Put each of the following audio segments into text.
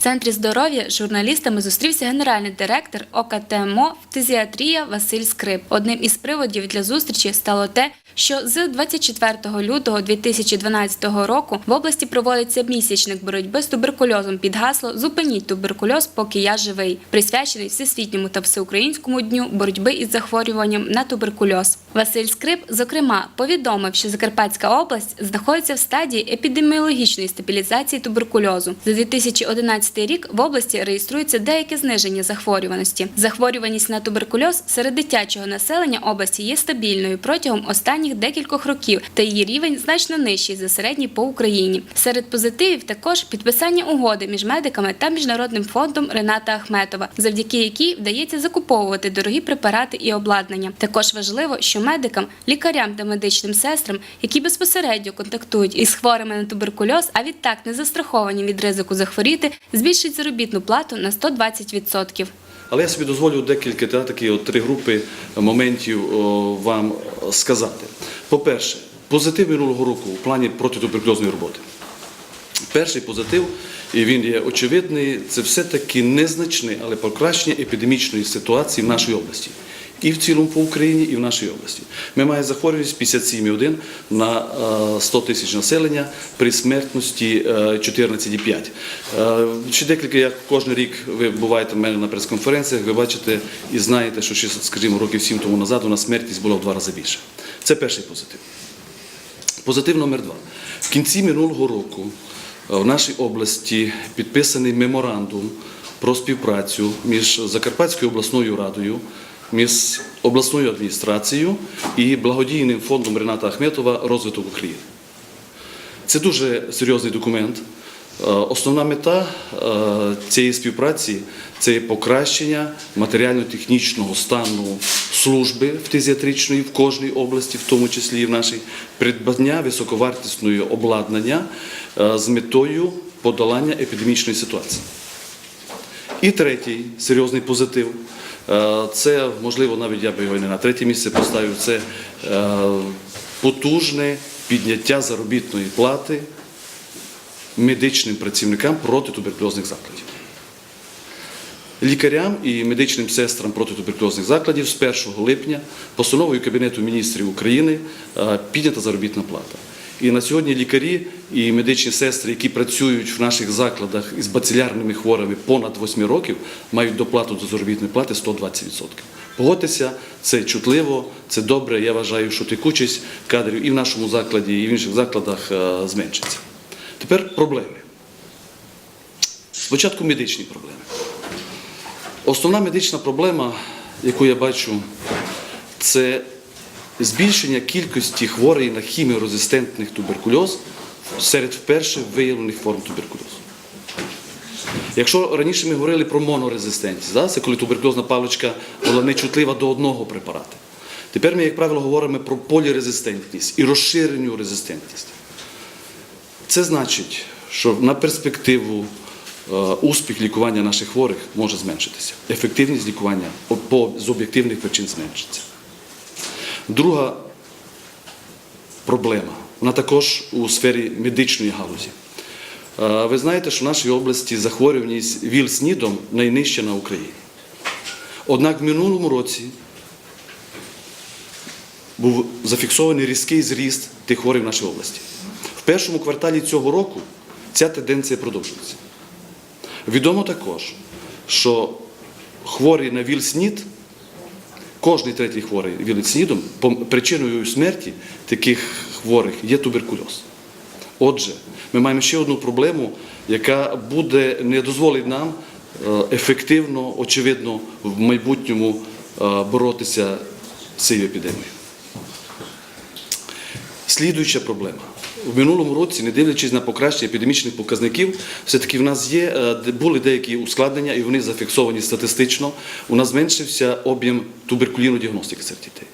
Центрі здоров'я з журналістами зустрівся генеральний директор ОКТМО «Фтизіатрія» Василь Скрип. Одним із приводів для зустрічі стало те, що з 24 лютого 2012 року в області проводиться місячник боротьби з туберкульозом під гасло Зупиніть туберкульоз, поки я живий, присвячений всесвітньому та всеукраїнському дню боротьби із захворюванням на туберкульоз. Василь Скрип, зокрема, повідомив, що Закарпатська область знаходиться в стадії епідеміологічної стабілізації туберкульозу. За 2011 рік в області реєструється деяке зниження захворюваності. Захворюваність на туберкульоз серед дитячого населення області є стабільною протягом останніх декількох років, та її рівень значно нижчий за середній по Україні. Серед позитивів також підписання угоди між медиками та міжнародним фондом Рената Ахметова, завдяки якій вдається закуповувати дорогі препарати і обладнання. Також важливо, що медикам, лікарям та медичним сестрам, які безпосередньо контактують із хворими на туберкульоз, а відтак не застраховані від ризику захворіти, збільшить заробітну плату на 120%. Але я собі дозволю декілька та, такі от три групи моментів о, вам сказати. По-перше, позитив минулого року у плані протитуберкульозної роботи. Перший позитив, і він є очевидний, це все-таки незначне, але покращення епідемічної ситуації в нашій області. І в цілому по Україні, і в нашій області. Ми маємо захворюваність 57,1 на е, 100 тисяч населення при смертності е, 14,5. Е, Ще декілька, як кожен рік ви буваєте в мене на прес-конференціях, ви бачите і знаєте, що ще, скажімо, років 7 тому назад у нас смертність була в два рази більше. Це перший позитив. Позитив номер два. В кінці минулого року е, в нашій області підписаний меморандум про співпрацю між Закарпатською обласною радою, між обласною адміністрацією і благодійним фондом Рената Ахметова Розвиток України. Це дуже серйозний документ. Е, Основна мета е, цієї співпраці це покращення матеріально-технічного стану служби фтизіатричної в кожній області, в тому числі і в нашій, придбання високовартісної обладнання е, з метою подолання епідемічної ситуації. І третій серйозний позитив. Е, Це, можливо, навіть я би його не на третє місце поставив. Це е, потужне підняття заробітної плати медичним працівникам протитуберкульозних закладів. Лікарям і медичним сестрам протитуберкульозних закладів з 1 липня постановою Кабінету міністрів України е, піднята заробітна плата. І на сьогодні лікарі і медичні сестри, які працюють в наших закладах із бацилярними хворими понад 8 років, мають доплату до заробітної плати 120%. Погодьтеся, це чутливо, це добре. Я вважаю, що текучість кадрів і в нашому закладі, і в інших закладах е, зменшиться. Тепер проблеми. Спочатку медичні проблеми. Основна медична проблема, яку я бачу, це збільшення кількості хворих на хіміорезистентних туберкульоз серед вперше виявлених форм туберкульозу. Якщо раніше ми говорили про монорезистентність, да? це коли туберкульозна паличка була нечутлива до одного препарату. Тепер ми, як правило, говоримо про полірезистентність і розширену резистентність. Це значить, що на перспективу е, успіх лікування наших хворих може зменшитися. Ефективність лікування з об'єктивних причин зменшиться. Друга проблема, вона також у сфері медичної галузі. Ви знаєте, що в нашій області захворюваність ВІЛ-СНІДом найнижча на Україні. Однак в минулому році був зафіксований різкий зріст тих хворих в нашій області. В першому кварталі цього року ця тенденція продовжується. Відомо також, що хворі на ВІЛ-СНІД, кожний третій хворий ВІЛ-СНІДом, причиною смерті таких хворих є туберкульоз. Отже, ми маємо ще одну проблему, яка буде не дозволить нам е, ефективно, очевидно, в майбутньому е, боротися з цією епідемією. Слідуюча проблема. В минулому році, не дивлячись на покращення епідемічних показників, все-таки в нас є, е, були деякі ускладнення, і вони зафіксовані статистично. У нас зменшився об'єм туберкулінної діагностики серед дітей.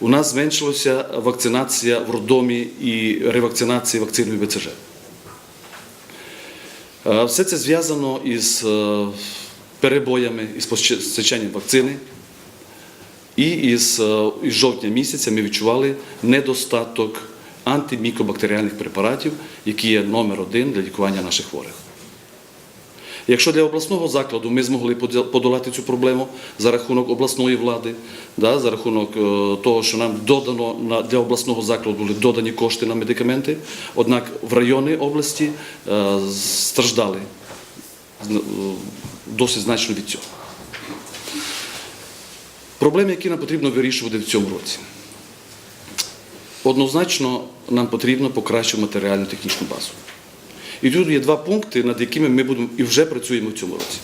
У нас зменшилася вакцинація в роддомі і ревакцинація вакциною БЦЖ. Е, Все це зв'язано із е, перебоями із постачанням вакцини. І із, із жовтня місяця ми відчували недостаток антимікробактеріальних препаратів, які є номер один для лікування наших хворих. Якщо для обласного закладу ми змогли подолати цю проблему за рахунок обласної влади, да, за рахунок е, того, що нам додано для обласного закладу були додані кошти на медикаменти, однак в райони області е, страждали е, досить значно від цього. Проблеми, які нам потрібно вирішувати в цьому році. Однозначно нам потрібно покращити матеріально-технічну базу. І тут є два пункти, над якими ми будемо і вже працюємо в цьому році.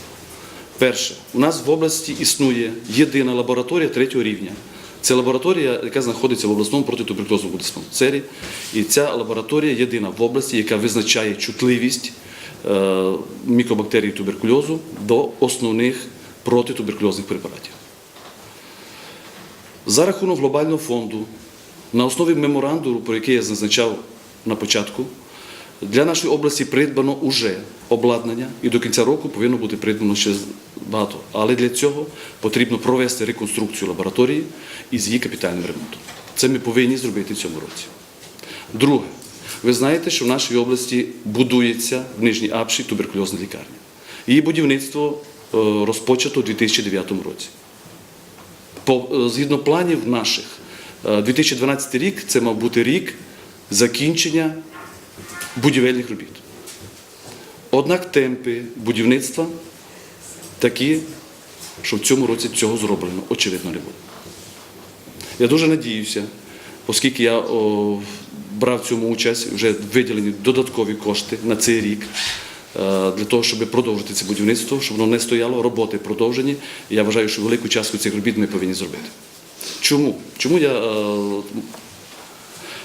Перше, у нас в області існує єдина лабораторія третього рівня. Це лабораторія, яка знаходиться в обласному протитуберкульозному диспансері. І ця лабораторія єдина в області, яка визначає чутливість е, мікобактерій туберкульозу до основних протитуберкульозних препаратів. За рахунок глобального фонду, на основі меморандуму, про який я зазначав на початку, для нашої області придбано уже обладнання, і до кінця року повинно бути придбано ще багато. Але для цього потрібно провести реконструкцію лабораторії із її капітальним ремонтом. Це ми повинні зробити в цьому році. Друге, ви знаєте, що в нашій області будується в Нижній Апші туберкульозна лікарня. Її будівництво е, розпочато у 2009 році. Е, згідно планів наших, 2012 рік це мав бути рік закінчення будівельних робіт. Однак темпи будівництва такі, що в цьому році цього зроблено, очевидно, не буде. Я дуже надіюся, оскільки я о, брав цьому участь, вже виділені додаткові кошти на цей рік. е, Для того, щоб продовжити це будівництво, щоб воно не стояло, роботи продовжені. І я вважаю, що велику частку цих робіт ми повинні зробити. Чому? Чому я. е,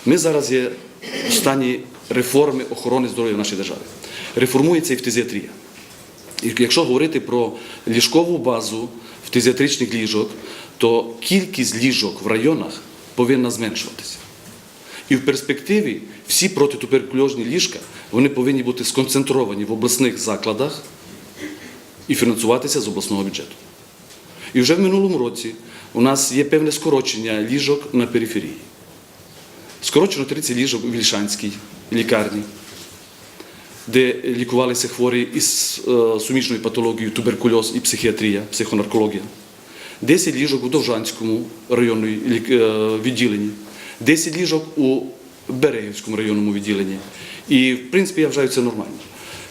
Ми зараз є в стані реформи охорони здоров'я в нашій державі. Реформується і фтизіатрія. Якщо говорити про ліжкову базу фтизіатричних ліжок, то кількість ліжок в районах повинна зменшуватися. І в перспективі всі протитуберкульозні ліжка вони повинні бути сконцентровані в обласних закладах і фінансуватися з обласного бюджету. І вже в минулому році у нас є певне скорочення ліжок на периферії. Скорочено 30 ліжок у Вільшанській лікарні, де лікувалися хворі із е, суміжною патологією туберкульоз і психіатрія, психонаркологія. 10 ліжок у Довжанському районному е, відділенні, 10 ліжок у Берегівському районному відділенні. І, в принципі, я вважаю це нормально.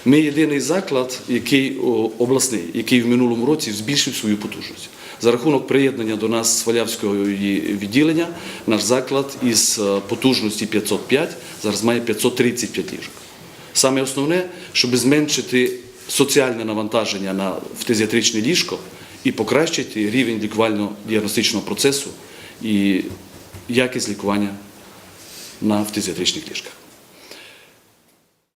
Ми єдиний заклад, який обласний, який в минулому році збільшив свою потужність. За рахунок приєднання до нас Свалявського відділення, наш заклад із е, потужності 505 зараз має 535 ліжок. Саме основне, щоб зменшити соціальне навантаження на фтизіатричне ліжко і покращити рівень лікувально-діагностичного процесу і якість лікування на фтизіатричних ліжках.